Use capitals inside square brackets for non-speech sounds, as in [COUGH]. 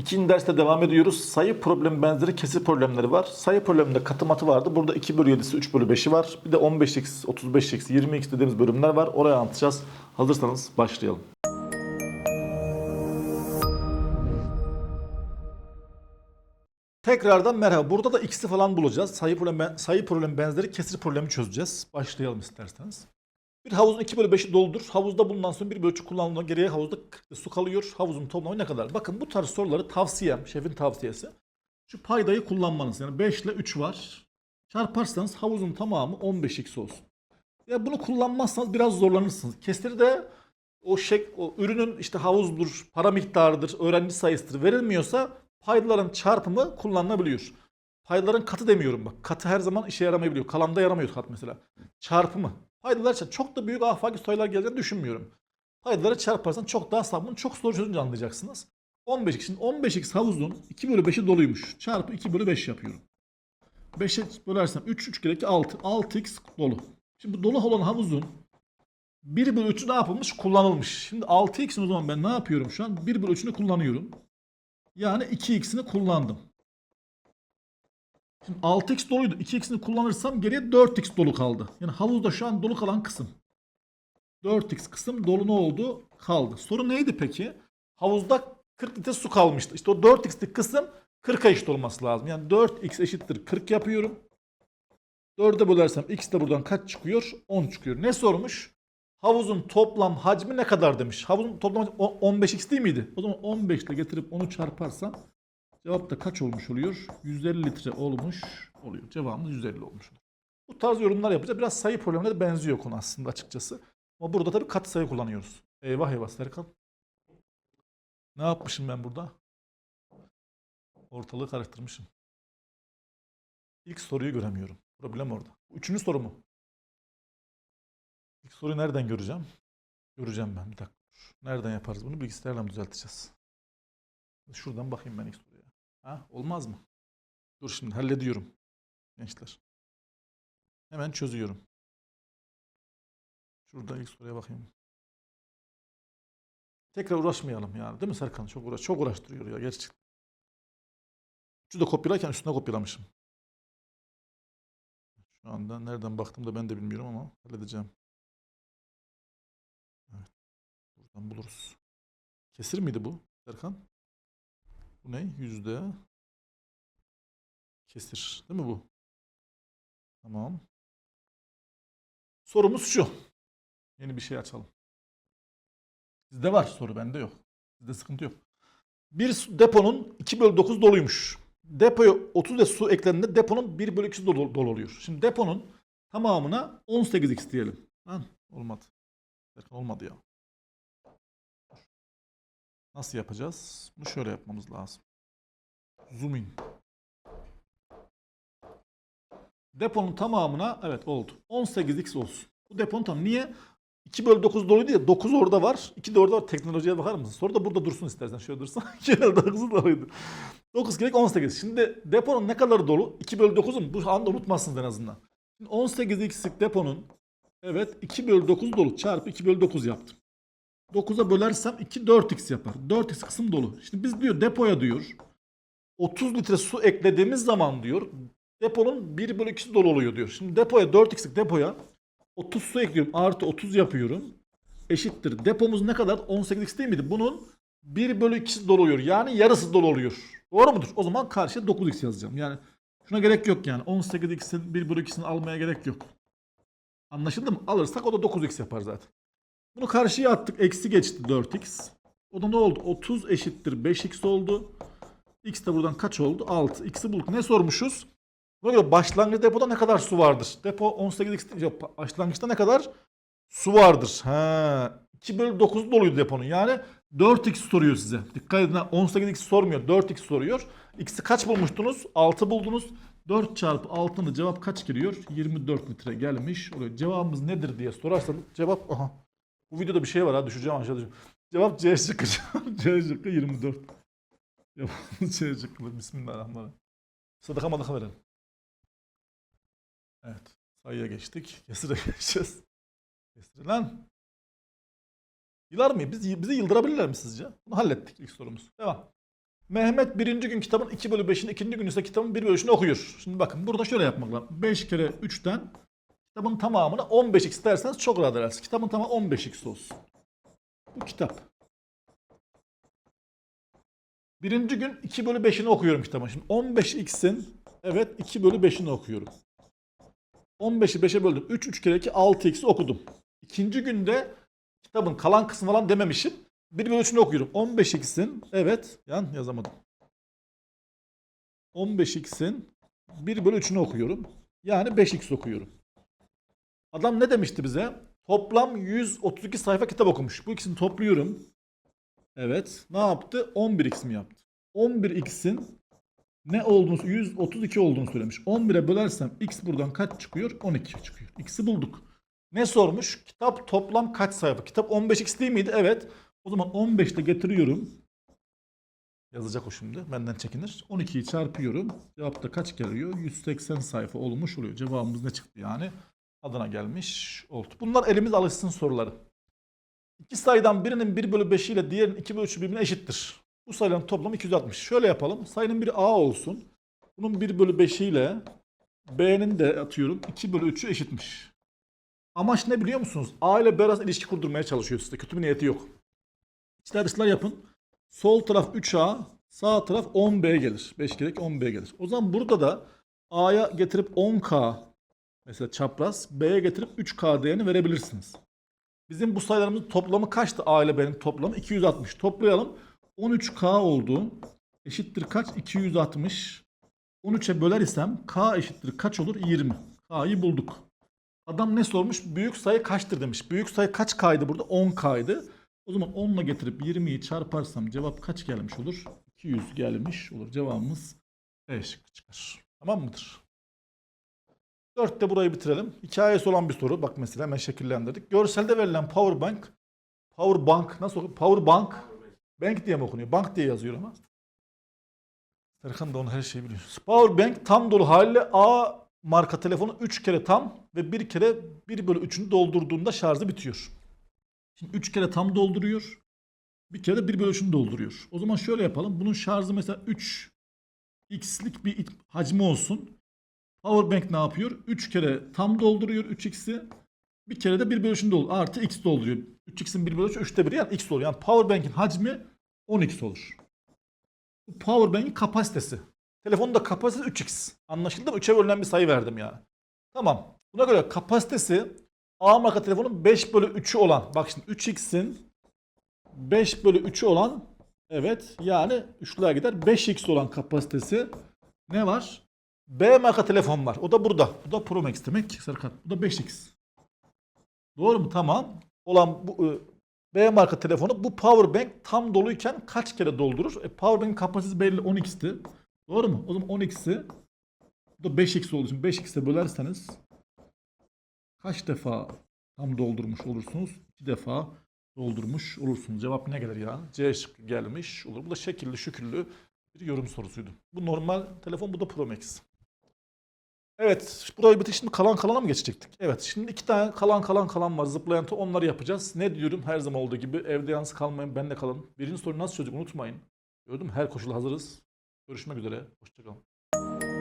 İkinci derste devam ediyoruz. Sayı problemi benzeri kesir problemleri var. Sayı probleminde katı vardı. Burada 2 bölü 7'si 3 bölü 5'i var. Bir de 15x, 35x, 20x dediğimiz bölümler var. Oraya anlatacağız. Hazırsanız başlayalım. Tekrardan merhaba. Burada da x'i falan bulacağız. Sayı problemi, sayı problemi benzeri kesir problemi çözeceğiz. Başlayalım isterseniz. Bir havuzun 2 bölü 5'i doludur. Havuzda bulunan son 1 bölü 3 kullanıldığında geriye havuzda 40 su kalıyor. Havuzun toplamı ne kadar? Bakın bu tarz soruları tavsiyem, şefin tavsiyesi. Şu paydayı kullanmanız. Yani 5 ile 3 var. Çarparsanız havuzun tamamı 15x olsun. Ya bunu kullanmazsanız biraz zorlanırsınız. Kesiri de o şek, o ürünün işte havuzdur, para miktarıdır, öğrenci sayısıdır verilmiyorsa paydaların çarpımı kullanılabiliyor. Paydaların katı demiyorum bak. Katı her zaman işe yaramayabiliyor. Kalamda yaramıyor kat mesela. Çarpımı. Paydalar çarp- çok da büyük afaki sayılar geleceğini düşünmüyorum. Paydaları çarparsan çok daha. Bunu çok soru çözünce anlayacaksınız. 15x. Şimdi 15x havuzun 2 bölü 5'i doluymuş. Çarpı 2 bölü 5 yapıyorum. 5'e bölersem 3, 3 kere 2 6. 6x dolu. Şimdi bu dolu olan havuzun 1 bölü 3'ü ne yapılmış? Kullanılmış. Şimdi 6x'in o zaman ben ne yapıyorum şu an? 1 bölü 3'ünü kullanıyorum. Yani 2x'ini kullandım. Şimdi 6x doluydu. 2x'ini kullanırsam geriye 4x dolu kaldı. Yani havuzda şu an dolu kalan kısım. 4x kısım dolu ne oldu? Kaldı. Soru neydi peki? Havuzda 40 litre su kalmıştı. İşte o 4x'lik kısım 40'a eşit olması lazım. Yani 4x eşittir 40 yapıyorum. 4'e bölersem x de buradan kaç çıkıyor? 10 çıkıyor. Ne sormuş? Havuzun toplam hacmi ne kadar demiş. Havuzun toplam hacmi o- 15x değil miydi? O zaman 15 ile getirip onu çarparsam cevap da kaç olmuş oluyor? 150 litre olmuş oluyor. Cevabımız 150 olmuş oluyor. Bu tarz yorumlar yapacağız. Biraz sayı problemine de benziyor konu aslında açıkçası. Ama burada tabii katı sayı kullanıyoruz. Eyvah eyvah Serkan. Ne yapmışım ben burada? Ortalığı karıştırmışım. İlk soruyu göremiyorum. Problem orada. Üçüncü soru mu? İlk soruyu nereden göreceğim? Göreceğim ben. Bir dakika. Nereden yaparız bunu? Bilgisayarla mı düzelteceğiz? Şuradan bakayım ben ilk soruya. Ha? Olmaz mı? Dur şimdi hallediyorum. Gençler. Hemen çözüyorum. Şurada ilk soruya bakayım. Tekrar uğraşmayalım yani. Değil mi Serkan? Çok uğraş, çok uğraştırıyor ya gerçekten. Şu da kopyalarken üstüne kopyalamışım. Şu anda nereden baktım da ben de bilmiyorum ama halledeceğim. Evet. Buradan buluruz. Kesir miydi bu Serkan? Bu ne? Yüzde. Kesir. Değil mi bu? Tamam. Sorumuz şu. Yeni bir şey açalım. Sizde var soru bende yok. Sizde sıkıntı yok. Bir deponun 2 bölü 9 doluymuş. Depoya 30 litre su eklendiğinde deponun 1 bölü 2'si dolu, dolu oluyor. Şimdi deponun tamamına 18x diyelim. Lan olmadı. Olmadı ya. Nasıl yapacağız? Bunu şöyle yapmamız lazım. Zoom in. Deponun tamamına evet oldu. 18x olsun. Bu deponun tam niye? 2 bölü 9 doluydu ya 9 orada var. 2 de orada var. Teknolojiye bakar mısın? Soru da burada dursun istersen. Şöyle dursun. [LAUGHS] 2 bölü 9 doluydu. 9 kere 18. Şimdi deponun ne kadar dolu? 2 bölü 9'un bu anda unutmazsınız en azından. Şimdi 18x'lik deponun evet 2 bölü 9 dolu. Çarpı 2 bölü 9 yaptım. 9'a bölersem 2 4x yapar. 4x kısım dolu. Şimdi biz diyor depoya diyor 30 litre su eklediğimiz zaman diyor deponun 1 bölü 2'si dolu oluyor diyor. Şimdi depoya 4x'lik depoya 30 su ekliyorum. Artı 30 yapıyorum. Eşittir. Depomuz ne kadar? 18x değil miydi? Bunun 1 bölü 2'si dolu oluyor. Yani yarısı dolu oluyor. Doğru mudur? O zaman karşıya 9x yazacağım. Yani şuna gerek yok yani. 18x'in 1 bölü 2'sini almaya gerek yok. Anlaşıldı mı? Alırsak o da 9x yapar zaten. Bunu karşıya attık. Eksi geçti 4x. O da ne oldu? 30 eşittir 5x oldu. X de buradan kaç oldu? 6. X'i bulduk. Ne sormuşuz? Buna göre başlangıç depoda ne kadar su vardır? Depo 18x yok, başlangıçta ne kadar su vardır? Ha, 2 bölü 9 doluydu deponun. Yani 4x soruyor size. Dikkat edin ha, 18x sormuyor. 4x soruyor. X'i kaç bulmuştunuz? 6 buldunuz. 4 çarpı 6'nın cevap kaç geliyor? 24 litre gelmiş oluyor. Cevabımız nedir diye sorarsanız cevap aha. Bu videoda bir şey var ha düşeceğim aşağı düşeceğim. Cevap C şıkkı. C şıkkı 24. Cevabımız C şıkkı. Bismillahirrahmanirrahim. Sadaka madaka verelim. Evet. Sayıya geçtik. Kesire geçeceğiz. Kesire lan. Yılar mı? Biz, bizi yıldırabilirler mi sizce? Bunu hallettik ilk sorumuz. Devam. Mehmet birinci gün kitabın 2 bölü 5'ini, ikinci gün ise kitabın 1 bölü 3'ünü okuyor. Şimdi bakın burada şöyle yapmak lazım. 5 kere 3'ten kitabın tamamını 15x derseniz çok rahat edersiniz. Kitabın tamamı 15x olsun. Bu kitap. Birinci gün 2 bölü 5'ini okuyorum kitabın. Şimdi 15x'in evet 2 bölü 5'ini okuyorum. 15'i 5'e böldüm. 3, 3 kere 2, 6x'i okudum. İkinci günde kitabın kalan kısmı falan dememişim. 1 bölü 3'ünü okuyorum. 15x'in evet yan yazamadım. 15x'in 1 bölü 3'ünü okuyorum. Yani 5x okuyorum. Adam ne demişti bize? Toplam 132 sayfa kitap okumuş. Bu ikisini topluyorum. Evet. Ne yaptı? 11x mi yaptı? 11x'in ne olduğunu 132 olduğunu söylemiş. 11'e bölersem x buradan kaç çıkıyor? 12 çıkıyor. X'i bulduk. Ne sormuş? Kitap toplam kaç sayfa? Kitap 15x değil miydi? Evet. O zaman 15'te getiriyorum. Yazacak o şimdi. Benden çekinir. 12'yi çarpıyorum. Cevapta kaç geliyor? 180 sayfa olmuş oluyor. Cevabımız ne çıktı yani? Adına gelmiş oldu. Bunlar elimiz alışsın soruları. İki sayıdan birinin 1 bölü 5 ile diğerinin 2 bölü 3'ü birbirine eşittir. Bu sayıların toplamı 260. Şöyle yapalım. Sayının biri A olsun. Bunun 1 bölü 5 ile B'nin de atıyorum 2 bölü 3'ü eşitmiş. Amaç ne biliyor musunuz? A ile B arasında ilişki kurdurmaya çalışıyor size. Kötü bir niyeti yok. İçler dışlar yapın. Sol taraf 3A, sağ taraf 10B gelir. 5 kere 10B gelir. O zaman burada da A'ya getirip 10K mesela çapraz, B'ye getirip 3K değerini verebilirsiniz. Bizim bu sayılarımızın toplamı kaçtı? A ile B'nin toplamı 260. Toplayalım. 13K oldu. Eşittir kaç? 260. 13'e böler isem K eşittir kaç olur? 20. K'yı bulduk. Adam ne sormuş? Büyük sayı kaçtır demiş. Büyük sayı kaç K'ydı burada? 10K'ydı. O zaman 10 ile getirip 20'yi çarparsam cevap kaç gelmiş olur? 200 gelmiş olur. Cevabımız B şıkkı çıkar. Tamam mıdır? 4'te burayı bitirelim. Hikayesi olan bir soru. Bak mesela hemen şekillendirdik. Görselde verilen power bank power bank nasıl okuyor? Power bank bank diye mi okunuyor? Bank diye yazıyor ama. Serkan da onu her şeyi biliyor. Power bank tam dolu haliyle A marka telefonu 3 kere tam ve 1 kere 1 bölü 3'ünü doldurduğunda şarjı bitiyor. Şimdi 3 kere tam dolduruyor. Bir kere de 1 bölü 3'ünü dolduruyor. O zaman şöyle yapalım. Bunun şarjı mesela 3 x'lik bir hacmi olsun. Powerbank ne yapıyor? 3 kere tam dolduruyor 3x'i. Bir kere de 1 bölü 3'ünü dolduruyor. Artı x dolduruyor. 3x'in 1 bölü 3'ü 3'te 1 yani x oluyor. Yani Powerbank'in hacmi 10x olur. Bu Powerbank'in kapasitesi. Telefonun da kapasitesi 3x. Anlaşıldı mı? 3'e bölünen bir sayı verdim yani. Tamam. Buna göre kapasitesi A marka telefonun 5 bölü 3'ü olan. Bak şimdi 3x'in 5 bölü 3'ü olan evet yani üçlüğe gider 5x olan kapasitesi ne var? B marka telefon var. O da burada. Bu da Pro Max demek. Serkan. Bu da 5x. Doğru mu? Tamam. Olan bu e, B marka telefonu bu power bank tam doluyken kaç kere doldurur? E, power bank kapasitesi belli 10x'ti. Doğru mu? O zaman 10x'i bu da 5x olduğu için 5x'e bölerseniz kaç defa tam doldurmuş olursunuz? 2 defa doldurmuş olursunuz. Cevap ne gelir ya? C şıkkı gelmiş olur. Bu da şekilli şüküllü bir yorum sorusuydu. Bu normal telefon bu da Pro Max. Evet burayı bitir şimdi kalan kalana mı geçecektik? Evet şimdi iki tane kalan kalan kalan var zıplayan top onları yapacağız. Ne diyorum her zaman olduğu gibi evde yalnız kalmayın benle kalın. Birinci soruyu nasıl çözdük unutmayın. Gördün mü her koşula hazırız. Görüşmek üzere. Hoşçakalın.